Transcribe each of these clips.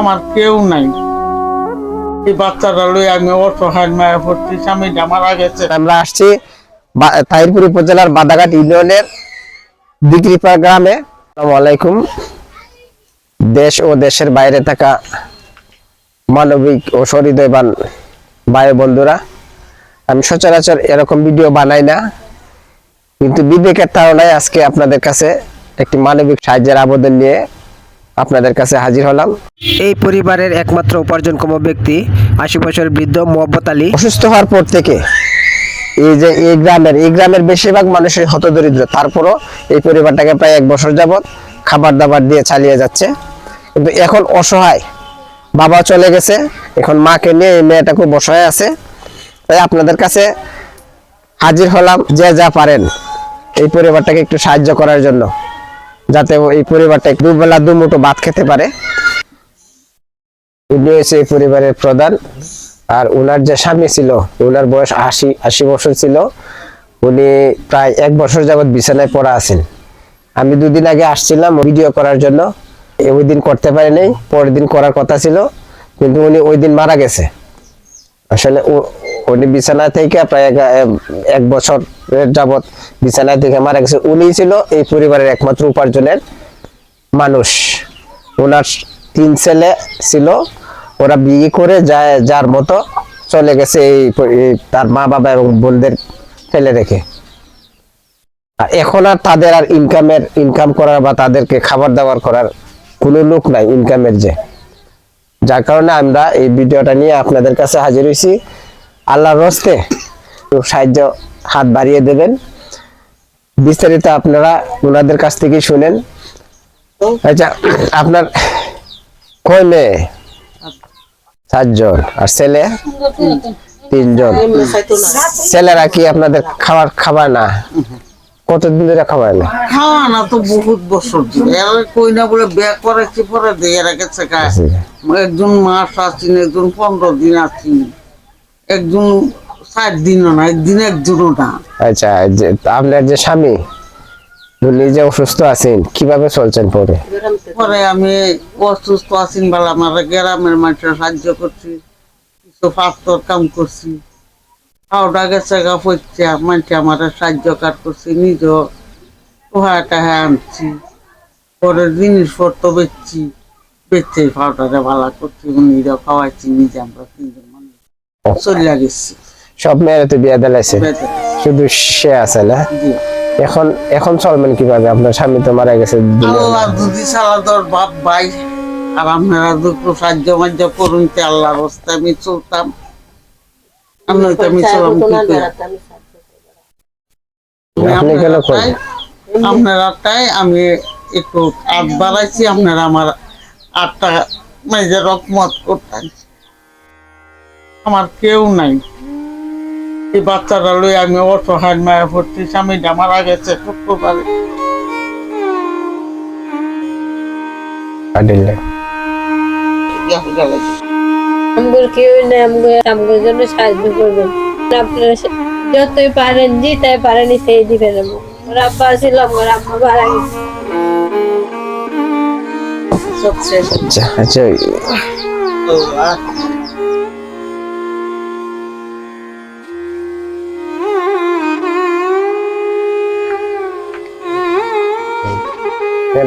আমার কেউ নাই। এই বাচ্চাটা লই আমি অসহায় মায়া পড়ছি, স্বামীটা মারা গেছে। আমরা আসছি তাহিরপুর উপজেলার বাদাঘাট ইউনিয়নের দিগরিপাড়া গ্রামে। আলাইকুম। দেশ ও দেশের বাইরে থাকা মানবিক ও সহৃদয়বান ভাই বন্ধুরা, আমি সচরাচর এরকম ভিডিও বানাই না, কিন্তু বিবেকের ধারণায় আজকে আপনাদের কাছে একটি মানবিক সাহায্যের আবেদন নিয়ে আপনাদের কাছে হাজির হলাম। এই পরিবারের একমাত্র উপার্জনক্ষম ব্যক্তি আশি বছর বৃদ্ধ মোহাম্মদ আলী। অসুস্থ হওয়ার পর থেকে এই যে এই গ্রামের এই গ্রামের বেশিরভাগ মানুষের হতদরিদ্র। তারপরও এই পরিবারটাকে প্রায় এক বছর যাবত খাবার দাবার দিয়ে চালিয়ে যাচ্ছে। কিন্তু এখন অসহায়। বাবা চলে গেছে। এখন মাকে নিয়ে এই মেয়েটা খুব অসহায় আছে। তাই আপনাদের কাছে হাজির হলাম যে যা পারেন এই পরিবারটাকে একটু সাহায্য করার জন্য। যাতে এই পরিবারটা দুবেলা দু দুমুঠো ভাত খেতে পারে। উনি হচ্ছে এই পরিবারের প্রধান আর উনার যে স্বামী ছিল, উনার বয়স আশি আশি বছর ছিল, উনি প্রায় এক বছর যাবত বিছানায় পড়া আছেন। আমি দুদিন আগে আসছিলাম ভিডিও করার জন্য। ওই দিন করতে পারিনি, পরের দিন করার কথা ছিল, কিন্তু উনি ওই দিন মারা গেছে। আসলে উনি বিছানা থেকে প্রায় এক বছর যাবত বিছানা থেকে মারা গেছে। উনি ছিল এই পরিবারের একমাত্র উপার্জনের মানুষ। ওনার তিন ছেলে ছিল। ওরা বিয়ে করে যায়, যার মতো চলে গেছে এই তার মা বাবা এবং বোনদের ফেলে রেখে। এখন আর তাদের আর ইনকামের, ইনকাম করার বা তাদেরকে খাবার দাবার করার কোনো লোক নাই ইনকামের যে। যার কারণে আমরা এই ভিডিওটা নিয়ে আপনাদের কাছে হাজির হয়েছি। আল্লাহর রস্তে সাহায্য হাত বাড়িয়ে দেবেন। বিস্তারিত আপনারা ওনাদের কাছ থেকে শুনেন। আচ্ছা আপনার কয় মেয়ে? চারজন আর ছেলে? তিনজন। ছেলেরা কি আপনাদের খাবার খাবার না? কতদিন ধরে খাবার না? খাওয়া না তো বহুত বছর ধরে। এরা কই না বলে বিয়ে করেছি পরে দেয় এরা গেছে গায়ে একজন মাস আছেন একজন পনেরো দিন আছেন। একজন না একদিন একজনও না। আচ্ছা যে আপনার যে স্বামী যে অসুস্থ আছেন কীভাবে চলছেন পরে? পরে আমি অসুস্থ আছেন বলে আমার গ্রামের মানুষের সাহায্য করছি কিছু পাথর কাম করছি। খাওয়া গেছে গা পড়ছে মানুষ আমার সাহায্য কার করছি নিজ পোহা টাহা আনছি পরে জিনিসপত্র বেচছি বেচছে পাউডারে ভালো করছি নিজে খাওয়াইছি নিজে আমরা তিনজন মানুষ। চলে গেছি। সব মেয়েরা তো বিয়ে দিলাইছে শুধু সে আছে না? এখন এখন চলবেন কীভাবে? আপনার স্বামী তো মারা গেছে আল্লাহ যদি সালাদর বাপ ভাই আর আপনারা দুটো সাহায্য মাহ্য করুন তে আমি চলতাম। আমি তো আমি করে? আপনি কেন করেন আপনারা তাই আমি একটু হাত বাড়াইছি আপনারা আমার আটটা মেজে রকমত করতেন। আমার কেউ নাই। এই বাচ্চাটা লই আমি অসহায় মায়া পড়ছি স্বামীটা মারা গেছে শুক্রবারে। কেউ জন্য সাহায্য করবেন আপনারা যতই পারেন পারেন সেই দিবেন ওর আব্বা ছিল আমার মারা গেছে। আচ্ছা আচ্ছা।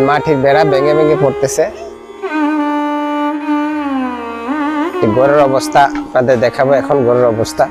মাটির বেড়া ভেঙে ভেঙে পড়তেছে। গরের অবস্থা আপনাদের দেখাবো এখন ঘরের অবস্থা।